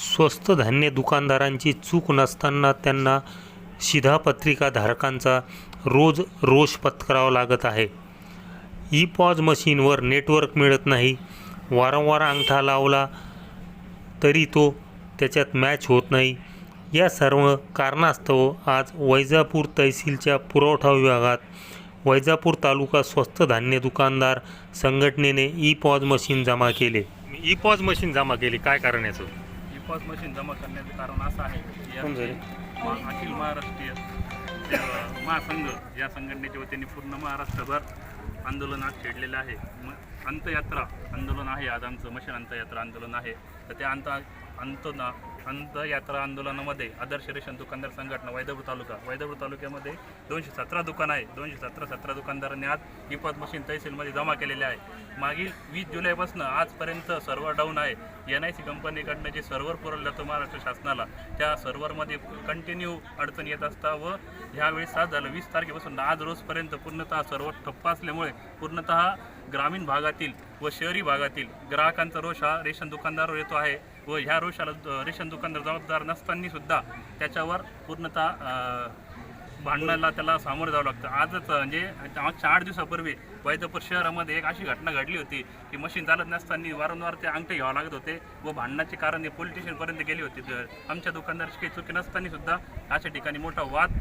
स्वस्त धान्य दुकानदारांची चूक नसताना त्यांना शिधापत्रिकाधारकांचा रोज रोष पत्करावा लागत आहे. ई पॉज मशीनवर नेटवर्क मिळत नाही. वारंवार अंगठा लावला तरी तो त्याच्यात मॅच होत नाही. या सर्व कारणास्तव आज वैजापूर तहसीलच्या पुरवठा विभागात वैजापूर तालुका स्वस्त धान्य दुकानदार संघटनेने ई पॉज मशीन जमा केले. ई पॉज मशीन जमा केली. काय कारण याचं? इपॉस मशीन जमा करण्याचं कारण असं आहे की मा- अखिल महाराष्ट्रीय महासंघ या संघटनेच्या वतीने पूर्ण महाराष्ट्रभर आंदोलन आज छेडलेलं आहे. म अंतयात्रा आंदोलन आहे आज आमचं मशीन अंतयात्रा आंदोलन आहे. तर त्या अंत अंत अंतयात्रा आंदोलनामध्ये आदर्श रेशन दुकानदार संघटना वैदपूर तालुका. वैदपूर तालुक्यामध्ये दोनशे सतरा दुकान आहे दोनशे सतरा सतरा दुकानदारांनी आज इपत मशीन तहसीलमध्ये जमा केलेले आहे. मागील वीस जुलैपासून आजपर्यंत सर्व्हर डाऊन आहे. एन आय सी कंपनीकडनं जे सर्व्हर पुरवलं जातं महाराष्ट्र शासनाला त्या सर्व्हरमध्ये कंटिन्यू अडचण येत असता व ह्यावेळी सात झालं. वीस तारखेपासून आज रोजपर्यंत पूर्णतः सर्व्हर ठप्प असल्यामुळे पूर्णतः ग्रामीण भागातील व शहरी भागातील ग्राहकांचा रोष हा रेशन दुकानदारावर येतो आहे. व ह्या रोषाला रेशन दुकानदार जबाबदार नसताना सुद्धा त्याच्यावर पूर्णतः भांडणाला त्याला सामोरं जावं लागतं. आजच म्हणजे मागच्या आठ दिवसापूर्वी वैद्यपूर शहरामध्ये एक अशी घटना घडली होती की मशीन चालत नसताना वारंवार ते अंगठे घ्यावं लागत होते व भांडणाचे कारण हे पोलीस स्टेशनपर्यंत गेले होते. तर आमच्या दुकानदाराची काही चुकी नसताना सुद्धा अशा ठिकाणी मोठा वाद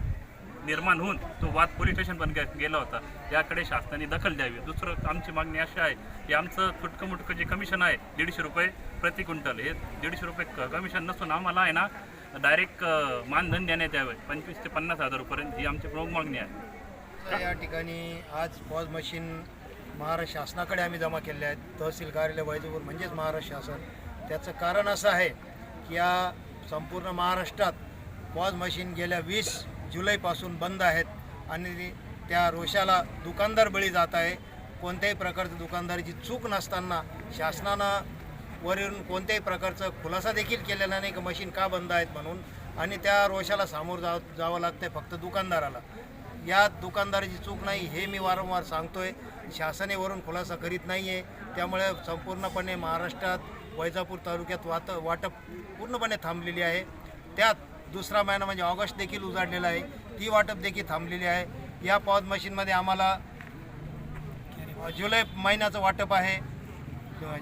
निर्माण होऊन तो वाद पोलीस स्टेशन पण गेला होता. याकडे शासनाने दखल द्यावी. दुसरं आमची मागणी अशी आहे की आमचं तुटकं मुटकं जे कमिशन आहे दीडशे रुपये प्रति क्विंटल. हे दीडशे रुपये क- कमिशन नसून आम्हाला आहे ना डायरेक्ट मानधन देण्यात यावे. पंचवीस ते पन्नास हजार रुपयेपर्यंत ही आमची प्रमुख मागणी आहे. तर या ठिकाणी आज पॉज मशीन महाराष्ट्र शासनाकडे आम्ही जमा केले आहेत. तहसील कार्यालय वैजपूर म्हणजेच महाराष्ट्र शासन. त्याचं कारण असं आहे की या संपूर्ण महाराष्ट्रात पॉज मशीन गेल्या वीस जुलैपासून बंद आहेत आणि त्या रोषाला दुकानदार बळी जात आहे. कोणत्याही प्रकारचं दुकानदाराची चूक नसताना शासनानं वरून कोणत्याही प्रकारचं खुलासा देखील केलेला नाही की मशीन का बंद आहेत म्हणून. आणि त्या रोषाला सामोरं जा जावं लागतं फक्त दुकानदाराला. या दुकानदाराची चूक नाही हे मी वारंवार सांगतोय. शासनेवरून खुलासा करीत नाही आहे त्यामुळे संपूर्णपणे महाराष्ट्रात वैजापूर तालुक्यात वात वाटप पूर्णपणे थांबलेली आहे. त्यात दुसरा महिना म्हणजे ऑगस्ट देखील उजाडलेला आहे. ती वाटप देखील थांबलेली आहे. या पॉज मशीनमध्ये आम्हाला जुलै महिन्याचं वाटप आहे.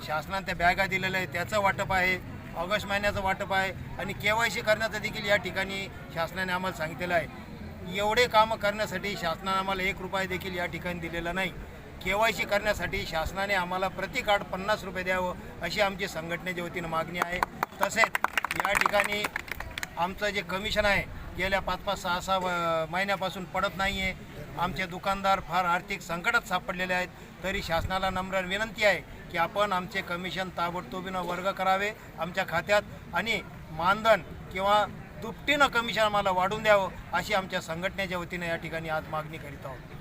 शासनाने त्या बॅगा दिलेल्या आहे त्याचं वाटप आहे. ऑगस्ट महिन्याचं वाटप आहे. आणि के वाय सी करण्याचं देखील या ठिकाणी शासनाने आम्हाला सांगितलेलं आहे. एवढे कामं करण्यासाठी शासनाने आम्हाला एक रुपये देखील या ठिकाणी दिलेला नाही. के वाय सी करण्यासाठी शासनाने आम्हाला प्रति कार्ड पन्नास रुपये द्यावं अशी आमची संघटनेच्या वतीनं मागणी आहे. तसेच या ठिकाणी आमचं जे कमिशन आहे गेल्या पाच पाच सहा सहा व- महिन्यापासून पडत नाही आहे आमचे दुकानदार फार आर्थिक संकटात सापडलेले आहेत. तरी शासनाला नम्र विनंती आहे की आपण आमचे कमिशन ताबडतोबीनं वर्ग करावे आमच्या खात्यात आणि मानधन किंवा दुपटीनं कमिशन आम्हाला वाढून द्यावं अशी आमच्या संघटनेच्या वतीनं या ठिकाणी आज मागणी करीत आहोत.